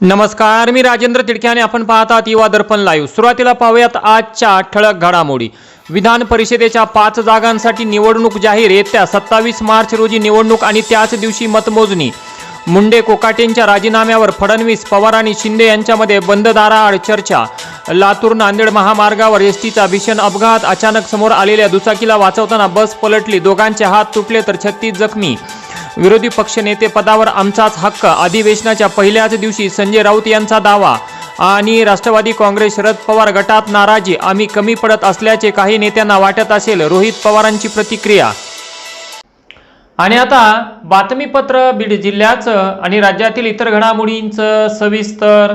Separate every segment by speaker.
Speaker 1: नमस्कार मी राजेंद्र तिडके आणि आपण पाहतात युवा दर्पण लाईव्ह सुरुवातीला पाहूयात आजच्या ठळक घडामोडी. विधान परिषदेच्या पाच जागांसाठी निवडणूक जाहीर येत्या सत्तावीस मार्च रोजी निवडणूक आणि त्याच दिवशी मतमोजणी. मुंडे कोकाटेंच्या राजीनाम्यावर फडणवीस पवार आणि शिंदे यांच्यामध्ये बंद दाराआड चर्चा. लातूर नांदेड महामार्गावर एसटीचा भीषण अपघात. अचानक समोर आलेल्या दुचाकीला वाचवताना बस पलटली. दोघांचे हात तुटले तर छत्तीस जखमी. विरोधी पक्षनेते पदावर आमचाच हक्क. अधिवेशनाच्या पहिल्याच दिवशी संजय राऊत यांचा दावा. आणि राष्ट्रवादी काँग्रेस शरद पवार गटात नाराजी. आम्ही कमी पडत असल्याचे काही नेत्यांना वाटत असेल. रोहित पवारांची प्रतिक्रिया. आणि आता बातमीपत्र बीड जिल्ह्याचं आणि राज्यातील इतर घडामोडींचं सविस्तर.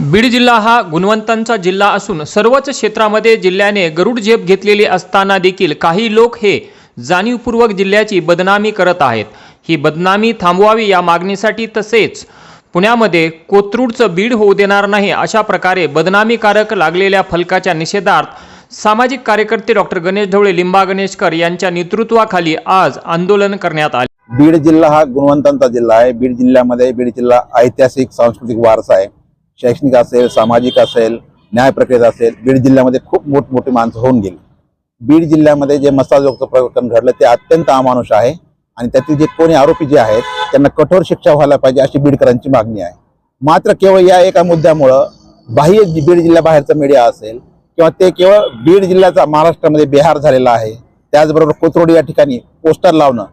Speaker 1: बीड जिल्हा हा गुणवंतांचा जिल्हा असून सर्वच क्षेत्रामध्ये जिल्ह्याने गरुड झेप घेतलेली असताना देखील काही लोक हे जाणीवपूर्वक जिल्ह्याची बदनामी करत आहेत. ही बदनामी थांबवावी या मागणीसाठी तसेच पुण्यामध्ये कोथरूडचं बीड होऊ देणार नाही अशा प्रकारे बदनामीकारक लागलेल्या फलकाच्या निषेधार्थ सामाजिक कार्यकर्ते डॉक्टर गणेश ढवळे लिंबा गणेशकर यांच्या नेतृत्वाखाली आज आंदोलन करण्यात आले.
Speaker 2: बीड जिल्हा हा गुणवंतांचा जिल्हा आहे. बीड जिल्ह्यामध्ये बीड जिल्हा ऐतिहासिक सांस्कृतिक वारसा आहे. शैक्षणिक असेल सामाजिक असेल न्याय प्रक्रियेत असेल बीड जिल्ह्यामध्ये खूप मोठमोठी माणसं होऊन गेली. बीड जिल्ह्यामध्ये जे मसाजोगचं प्रकरण घडलं ते अत्यंत अमानुष आहे. आणि त्यातील जे कोणी आरोपी जे आहेत त्यांना कठोर शिक्षा व्हायला पाहिजे अशी बीडकरांची मागणी आहे. मात्र केवळ या एका मुद्द्यामुळं बाह्य बीड जिल्ह्याबाहेरचा मीडिया असेल किंवा ते केवळ बीड जिल्ह्याचा महाराष्ट्रामध्ये बिहार झालेला आहे त्याचबरोबर कोथरोड या ठिकाणी पोस्टर लावणं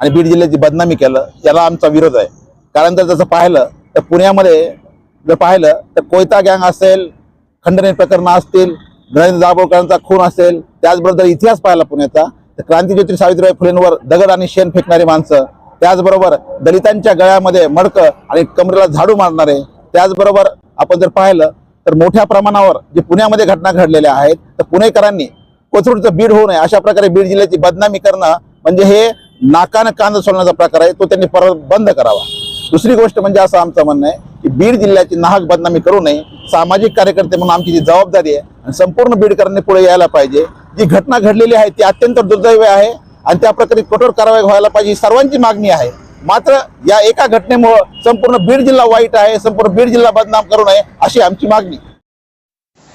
Speaker 2: आणि बीड जिल्ह्याची बदनामी केलं याला आमचा विरोध आहे. कारण जर जसं पाहिलं तर पुण्यामध्ये जर पाहिलं तर कोयता गँग असेल खंडणी प्रकरणं असतील नरेंद्र दाभोळकरांचा खून असेल त्याचबरोबर इतिहास पाहिला पुण्याचा तर क्रांतीज्योती सावित्रीबाई फुलेंवर दगड आणि शेण फेकणारी माणसं त्याचबरोबर दलितांच्या गळ्यामध्ये मडकं आणि कमरेला झाडू मारणारे त्याचबरोबर आपण जर पाहिलं तर मोठ्या प्रमाणावर जे पुण्यामध्ये घटना घडलेल्या आहेत तर पुणेकरांनी कोथरूडचं बीड होऊ नये अशा प्रकारे बीड जिल्ह्याची बदनामी करणं म्हणजे हे नाकानं कांद सोडण्याचा प्रकार आहे तो त्यांनी परत बंद करावा. दुसरी गोष्ट म्हणजे असं आमचं म्हणणं आहे की बीड जिल्ह्याची नाहक बदनामी करू नये सामाजिक कार्यकर्ते म्हणून आमची जी जबाबदारी आहे संपूर्ण बीडकरांनी पुढे यायला पाहिजे. जी घटना घडलेली आहे ती अत्यंत दुर्दैवी आहे आणि त्या प्रकारे कठोर कारवाई व्हायला पाहिजे ही सर्वांची मागणी आहे. मात्र या एका घटनेमुळं संपूर्ण बीड जिल्हा वाईट आहे संपूर्ण बीड जिल्हा बदनाम करू नये अशी आमची मागणी.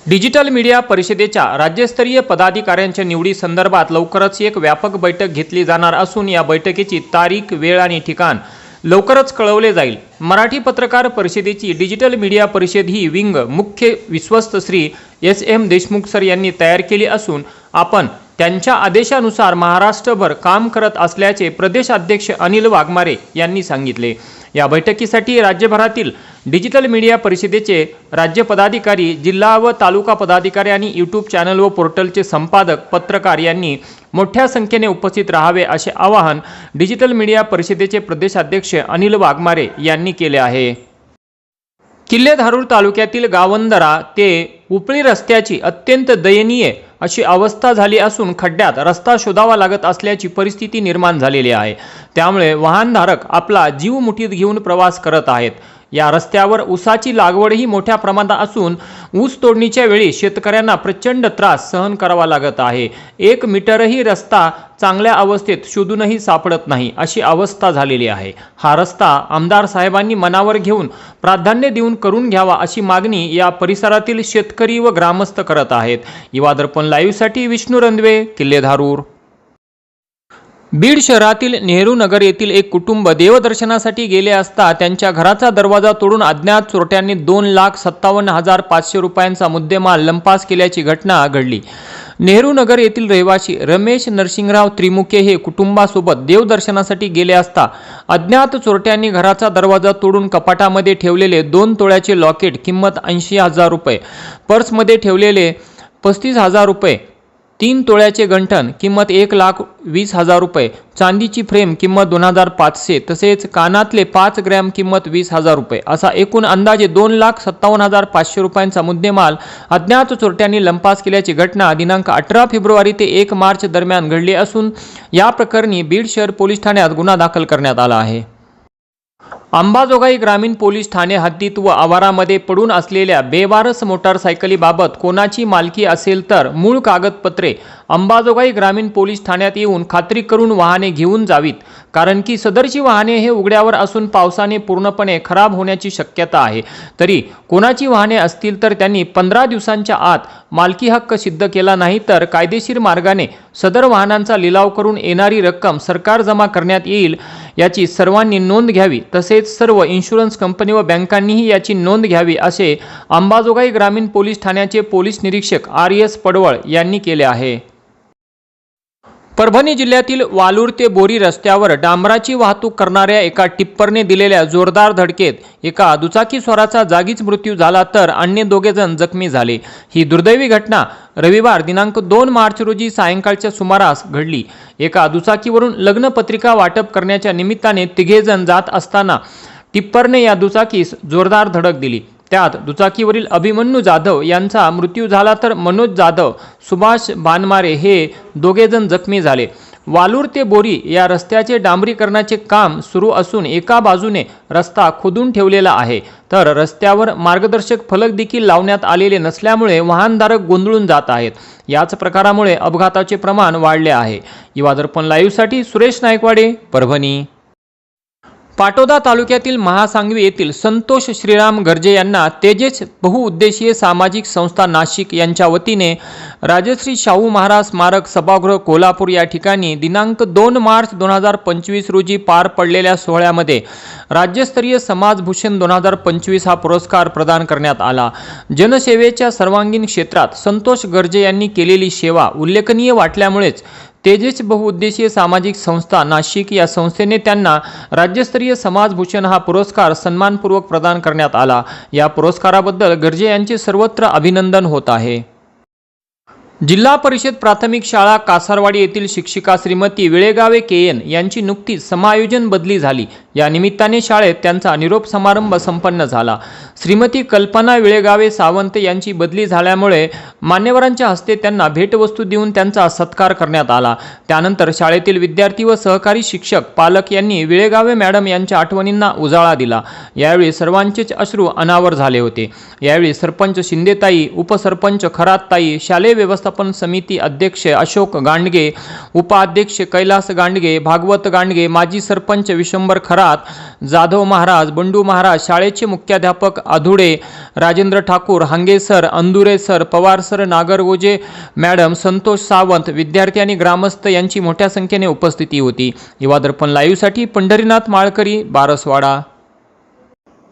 Speaker 1: डिजिटल मीडिया परिषदेच्या राज्यस्तरीय पदाधिकाऱ्यांच्या निवडी संदर्भात लवकरच एक व्यापक बैठक घेतली जाणार असून या बैठकीची तारीख वेळ आणि ठिकाण लवकरच कळवले जाईल. मराठी पत्रकार परिषदेची डिजिटल मीडिया परिषद ही विंग मुख्य विश्वस्त Shri S M Deshmukh sir यांनी तयार केली असून आपण त्यांच्या आदेशानुसार महाराष्ट्रभर काम करत असल्याचे प्रदेश अध्यक्ष अनिल वाघमारे यांनी सांगितले. या बैठकीसाठी राज्यभरातील डिजिटल मीडिया परिषदेचे राज्य पदाधिकारी जिल्हा व तालुका पदाधिकारी आणि यूट्यूब चॅनल व पोर्टलचे संपादक पत्रकार यांनी मोठ्या संख्येने उपस्थित राहावे असे आवाहन डिजिटल मीडिया परिषदेचे प्रदेशाध्यक्ष अनिल वाघमारे यांनी केले आहे. किल्लेधारूर तालुक्यातील गावंदरा ते उपळी रस्त्याची अत्यंत दयनीय अशी अवस्था झाली असून खड्ड्यात रस्ता शोधावा लागत असल्याची परिस्थिती निर्माण झालेली आहे. त्यामुळे वाहनधारक आपला जीव मुठीत घेऊन प्रवास करत आहेत. या रस्त्यावर ऊसाची लागवडही मोठ्या प्रमाणात असून ऊस तोडणीच्या वेळी शेतकऱ्यांना प्रचंड त्रास सहन करावा लागत आहे. एक मीटरही रस्ता चांगल्या अवस्थेत शोधूनही सापडत नाही अशी अवस्था झालेली आहे. हा रस्ता आमदार साहेबांनी मनावर घेऊन प्राधान्य देऊन करून घ्यावा अशी मागणी या परिसरातील शेतकरी व ग्रामस्थ करत आहेत. युवा दर्पण लाईव्हसाठी विष्णू रंधवे किल्ले धारूर बीड शहरातील नेहरू नगर येथील एक कुटुंब देवदर्शनासाठी गेले असता त्यांच्या घराचा दरवाजा तोडून अज्ञात चोरट्यांनी दोन लाख सत्तावन्न हजार पाचशे रुपयांचा मुद्देमाल लंपास केल्याची घटना घडली. नेहरू नगर येथील रहिवासी रमेश नरसिंगराव त्रिमुखे हे कुटुंबासोबत देवदर्शनासाठी गेले असता अज्ञात चोरट्यांनी घराचा दरवाजा तोडून कपाटामध्ये ठेवलेले दोन तोळ्याचे लॉकेट किंमत ऐंशी हजार रुपये पर्समध्ये ठेवलेले पस्तीस हजार रुपये तीन तोळ्याचे गंठण किंमत एक लाख वीस हजार रुपये. चांदीची फ्रेम किंमत दोन हजार पाचशे. तसेच कानातले पाच ग्रॅम किंमत वीस हजार रुपये. असा एकूण अंदाजे दोन लाख सत्तावन्न हजार पाचशे रुपयांचा मुद्देमाल अज्ञात चोरट्यांनी लंपास केल्याची घटना दिनांक अठरा फेब्रुवारी ते एक मार्च दरम्यान घडली असून या प्रकरणी बीड शहर पोलीस ठाण्यात गुन्हा दाखल करण्यात आला आहे. अंबाजोगाई ग्रामीण पोलीस ठाणे हद्दीत व आवारामध्ये पडून असलेल्या बेवारस मोटारसायकलीबाबत कोणाची मालकी असेल तर मूळ कागदपत्रे अंबाजोगाई ग्रामीण पोलीस ठाण्यात येऊन खात्री करून वाहने घेऊन जावीत. कारण की सदरची वाहने हे उघड्यावर असून पावसाने पूर्णपणे खराब होण्याची शक्यता आहे. तरी कोणाची वाहने असतील तर त्यांनी पंधरा दिवसांच्या आत मालकी हक्क सिद्ध केला नाही तर कायदेशीर मार्गाने सदर वाहनांचा लिलाव करून येणारी रक्कम सरकार जमा करण्यात येईल याची सर्वांनी नोंद घ्यावी. तसेच सर्व इन्शुरन्स कंपनी व बँकांनीही याची नोंद घ्यावी असे अंबाजोगाई ग्रामीण पोलीस ठाण्याचे पोलीस निरीक्षक आर एस पडवळ यांनी केले आहे. परभणी जिल्ह्यातील वालूर ते बोरी रस्त्यावर डांबराची वाहतूक करणाऱ्या एका टिप्परने दिलेल्या जोरदार धडकेत एका दुचाकी स्वराचा जागीच मृत्यू झाला तर अन्य दोघे जण जखमी झाले. ही दुर्दैवी घटना रविवार दिनांक दोन मार्च रोजी सायंकाळच्या सुमारास घडली. एका दुचाकीवरून लग्नपत्रिका वाटप करण्याच्या निमित्ताने तिघेजण जात असताना टिप्परने या दुचाकीस जोरदार धडक दिली. त्यात दुचाकीवरील अभिमन्यू जाधव यांचा मृत्यू झाला तर मनोज जाधव सुभाष भानमारे हे दोघेजण जखमी झाले. वालूर ते बोरी या रस्त्याचे डांबरीकरणाचे काम सुरू असून एका बाजूने रस्ता खोदून ठेवलेला आहे. तर रस्त्यावर मार्गदर्शक फलक देखील लावण्यात आलेले नसल्यामुळे वाहनधारक गोंधळून जात आहेत. याच प्रकारामुळे अपघाताचे प्रमाण वाढले आहे. युवा दर्पण लाईव्हसाठी सुरेश नायकवाडे परभणी. पाटोदा तालुक्यातील महासांगवी येथील संतोष श्रीराम गर्जे यांना तेजेस बहुउद्देशीय सामाजिक संस्था नाशिक यांच्या वतीने राजश्री शाहू महाराज स्मारक सभागृह कोल्हापूर या ठिकाणी दिनांक दोन मार्च दोन हजार पंचवीस रोजी पार पडलेल्या सोहळ्यामध्ये राज्यस्तरीय समाजभूषण दोन हजार पंचवीस हा पुरस्कार प्रदान करण्यात आला. जनसेवेच्या सर्वांगीण क्षेत्रात संतोष गर्जे यांनी केलेली सेवा उल्लेखनीय वाटल्यामुळेच तेजस बहुउद्देशीय सामाजिक संस्था नाशिक या संस्थेने त्यांना राज्यस्तरीय समाजभूषण हा पुरस्कार सन्मानपूर्वक प्रदान करण्यात आला. या पुरस्काराबद्दल गर्जे यांचे सर्वत्र अभिनंदन होत आहे. जिल्हा परिषद प्राथमिक शाळा कासारवाडी येथील शिक्षिका श्रीमती विळेगावे केएन यांची नुकतीच समायोजन बदली झाली. या निमित्ताने शाळेत त्यांचा निरोप समारंभ संपन्न झाला. श्रीमती कल्पना विळेगावे सावंत यांची बदली झाल्यामुळे मान्यवरांच्या हस्ते त्यांना भेटवस्तू देऊन त्यांचा सत्कार करण्यात आला. त्यानंतर शाळेतील विद्यार्थी व सहकारी शिक्षक पालक यांनी विळेगावे मॅडम यांच्या आठवणींना उजाळा दिला. यावेळी सर्वांचेच अश्रू अनावर झाले होते. यावेळी सरपंच शिंदेताई उपसरपंच खरातताई शालेय व्यवस्थापन समिती अध्यक्ष अशोक गांडगे उपाध्यक्ष कैलास गांडगे भागवत गांडगे माजी सरपंच विश्वंभर खरात जाधव महाराज बंडू महाराज शाळेचे मुख्याध्यापक Adhude Rajendra Thakur हांगेसर Andure sir Pawar sir Nagargoje madam Santosh Sawant विद्यार्थी आणि ग्रामस्थ यांची मोठ्या संख्येने उपस्थिती होती. युवा दर्पण लाईव्हसाठी पंढरीनाथ माळकरी बारसवाडा.